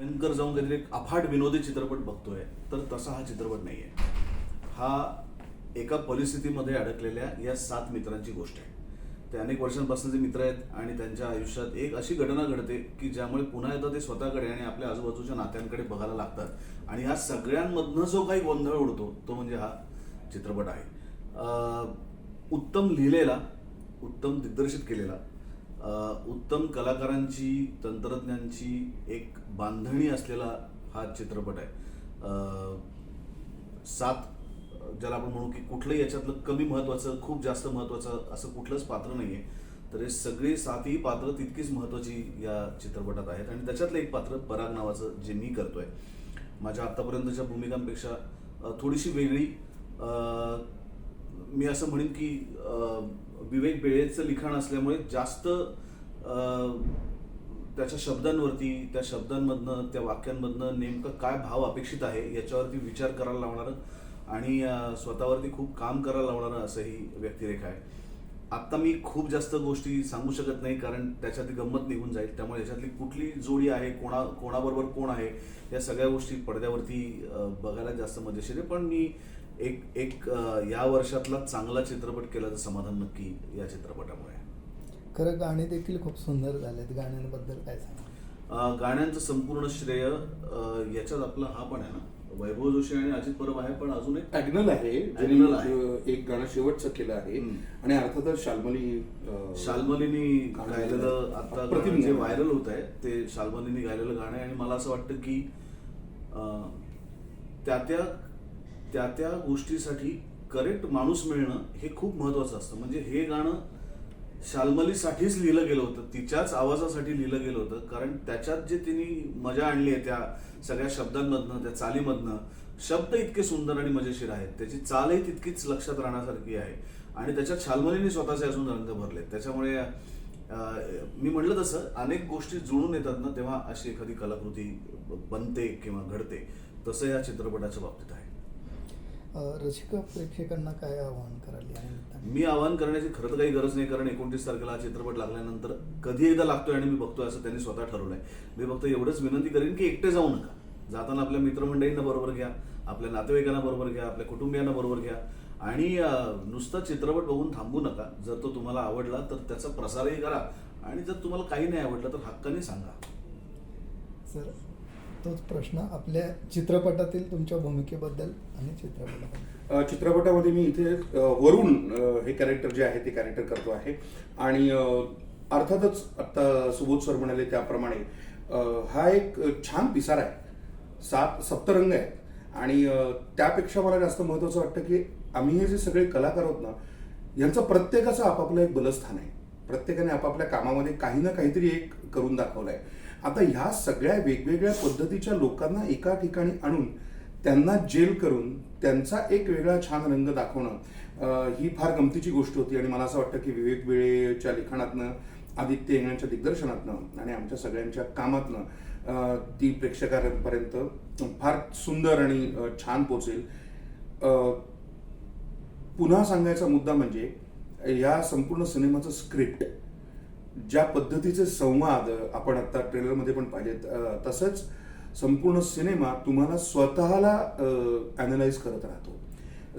भयंकर जाऊन काहीतरी एक अफाट विनोदी चित्रपट बघतोय तर तसा हा चित्रपट नाहीये. हा एका परिस्थितीमध्ये अडकलेल्या या सात मित्रांची गोष्ट आहे. ते अनेक वर्षांपासून जे मित्र आहेत आणि त्यांच्या आयुष्यात एक अशी घटना घडते की ज्यामुळे पुन्हा एकदा ते स्वतःकडे आणि आपल्या आजूबाजूच्या नात्यांकडे बघायला लागतात. आणि या सगळ्यांमधनं जो काही गोंधळ उडतो तो म्हणजे हा चित्रपट आहे. उत्तम लिहिलेला उत्तम दिग्दर्शित केलेला उत्तम कलाकारांची तंत्रज्ञांची एक बांधणी असलेला हा चित्रपट आहे. सात ज्याला आपण म्हणू की कुठलंही याच्यातलं कमी महत्त्वाचं खूप जास्त महत्त्वाचं असं कुठलंच पात्र नाही आहे तर हे सगळी सातही पात्र तितकीच महत्त्वाची या चित्रपटात आहेत. आणि त्याच्यातलं एक पात्र पराग नावाचं जे मी करतोय. माझ्या आत्तापर्यंतच्या भूमिकांपेक्षा थोडीशी वेगळी. मी असं म्हणेन की विवेक बेळेचं लिखाण असल्यामुळे जास्त त्याच्या शब्दांवरती त्या शब्दांमधनं त्या वाक्यांमधनं नेमकं काय भाव अपेक्षित आहे याच्यावरती विचार करायला लावणारं आणि स्वतःवरती खूप काम करायला लावणारं असंही व्यक्तिरेखा आहे. आत्ता मी खूप जास्त गोष्टी सांगू शकत नाही कारण त्याच्यातली गंमत निघून जाईल. त्यामुळे याच्यातली कुठली जोडी आहे कोणा कोणाबरोबर कोण आहे या सगळ्या गोष्टी पडद्यावरती बघायला जास्त मजेशीर आहे. पण मी एक एक या वर्षातला चांगला चित्रपट केल्याचं समाधान नक्की या चित्रपटामुळे. खरं गाणे देखील खूप सुंदर झालेत. गाण्यांबद्दल काय सांगा गाण्यांचं संपूर्ण श्रेय याच्यात आपला हा पण आहे ना. वैभव जोशी आणि अजित परब आहे पण अजून एक ॲग्नल आहे एक गाणं शेवटचं केलं आहे. आणि अर्थातच शाल्मली शाल्मलीनी गायलेलं आता जे. व्हायरल होत आहे ते शाल्मलीनी गायलेलं गाणं आहे. आणि मला असं वाटतं की त्या त्या त्या त्या गोष्टीसाठी करेक्ट माणूस मिळणं हे खूप महत्वाचं असतं. म्हणजे हे गाणं शाल्मलीसाठीच लिहिलं गेलं होतं. तिच्याच आवाजासाठी लिहिलं गेलं होतं. कारण त्याच्यात जे तिने मजा आणली आहे त्या सगळ्या शब्दांमधनं त्या चालीमधनं शब्द इतके सुंदर आणि मजेशीर आहेत. त्याची चालही तितकीच लक्षात राहण्यासारखी आहे. आणि त्याच्यात शाल्मलीने स्वतःचे अजून रंग भरले त्याच्यामुळे मी म्हटलं तसं अनेक गोष्टी जुळून येतात ना तेव्हा अशी एखादी कलाकृती बनते किंवा घडते. तसं या चित्रपटाच्या बाबतीत आहे. रसिक प्रेक्षकांना काय आवाहन निमित्ताने? मी आवाहन करण्याची खरं तर काही गरज नाही कारण एकोणतीस तारखेला हा चित्रपट लागल्यानंतर कधी एकदा लागतोय आणि मी बघतोय असं त्यांनी स्वतः ठरवलंय. मी फक्त एवढंच विनंती करेन की एकटे जाऊ नका. जाताना आपल्या मित्रमंडळींना बरोबर घ्या आपल्या नातेवाईकांना बरोबर घ्या आपल्या कुटुंबियांना बरोबर घ्या. आणि नुसता चित्रपट बघून थांबू नका. जर तो तुम्हाला आवडला तर त्याचा प्रसारही करा. आणि जर तुम्हाला काही नाही आवडलं तर हक्काने सांगा. सर तोच प्रश्न आपल्या चित्रपटातील तुमच्या भूमिकेबद्दल आणि चित्रपटाबद्दल चित्रपटामध्ये मी इथे वरुण हे कॅरेक्टर जे आहे ते कॅरेक्टर करतो आहे. आणि अर्थातच आता सुबोध सर म्हणाले त्याप्रमाणे हा एक छान पिसारा आहे. सात सप्तरंग आहेत. आणि त्यापेक्षा मला जास्त महत्वाचं वाटतं की आम्ही हे जे सगळे कलाकार आहोत ना यांचं प्रत्येकाचं आपापलं एक बलस्थान आहे. प्रत्येकाने आपापल्या कामामध्ये काही ना काहीतरी एक करून दाखवलं आहे आता ह्या सगळ्या वेगवेगळ्या पद्धतीच्या लोकांना एका ठिकाणी आणून त्यांना जेल करून त्यांचा एक वेगळा छान रंग दाखवणं ही फार गमतीची गोष्ट होती आणि मला असं वाटतं की विवेक वेळेच्या लिखाणातनं आदित्य इंगळ्यांच्या दिग्दर्शनातनं आणि आमच्या सगळ्यांच्या कामातनं ती प्रेक्षकांपर्यंत फार सुंदर आणि छान पोचेल पुन्हा सांगायचा मुद्दा म्हणजे या संपूर्ण सिनेमाचं स्क्रिप्ट ज्या पद्धतीचे संवाद आपण आता ट्रेलरमध्ये पण पाहिलेत तसंच संपूर्ण सिनेमा तुम्हाला स्वतःला अनालाइज करत राहतो.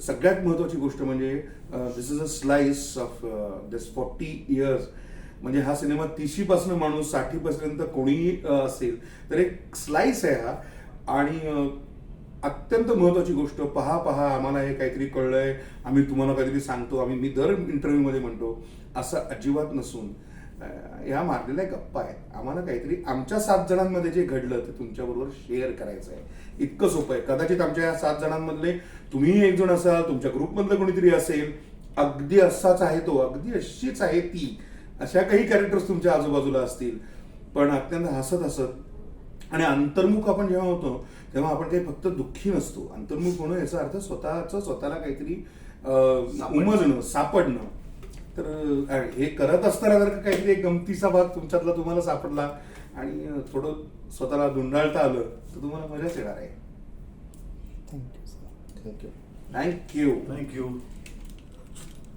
सगळ्यात महत्त्वाची गोष्ट म्हणजे this is a slice of this forty years म्हणजे हा सिनेमा तिशीपासून माणूस साठीपर्यंत कोणीही असेल तर एक स्लाइस आहे हा. आणि अत्यंत महत्वाची गोष्ट पहा पहा आम्हाला हे काहीतरी कळलंय आम्ही तुम्हाला काहीतरी सांगतो आम्ही मी दर इंटरव्ह्यूमध्ये म्हणतो असं अजिबात नसून ह्या मारलेल्या गप्पा आहेत. आम्हाला काहीतरी आमच्या सात जणांमध्ये जे घडलं ते तुमच्याबरोबर शेअर करायचं आहे. इतकं सोपं आहे. कदाचित आमच्या या सात जणांमधले तुम्ही एक जण असाल तुमच्या ग्रुपमधलं कोणीतरी असेल. अगदी असाच आहे तो. अगदी अशीच आहे ती. अशा काही कॅरेक्टर्स तुमच्या आजूबाजूला असतील. पण अत्यंत हसत हसत आणि अंतर्मुख आपण जेव्हा होतो तेव्हा आपण काही फक्त दुःखी नसतो. अंतर्मुख होणं याचा अर्थ स्वतःच स्वतःला काहीतरी. उमजणं सापडणं. तर हे करत असताना जर का काहीतरी एक गमतीचा भाग तुमच्यातला तुम्हाला सापडला आणि थोडं स्वतःला धुंडाळता आलं तर तुम्हाला मजाच येणार आहे. Thank you sir thank you thank you thank you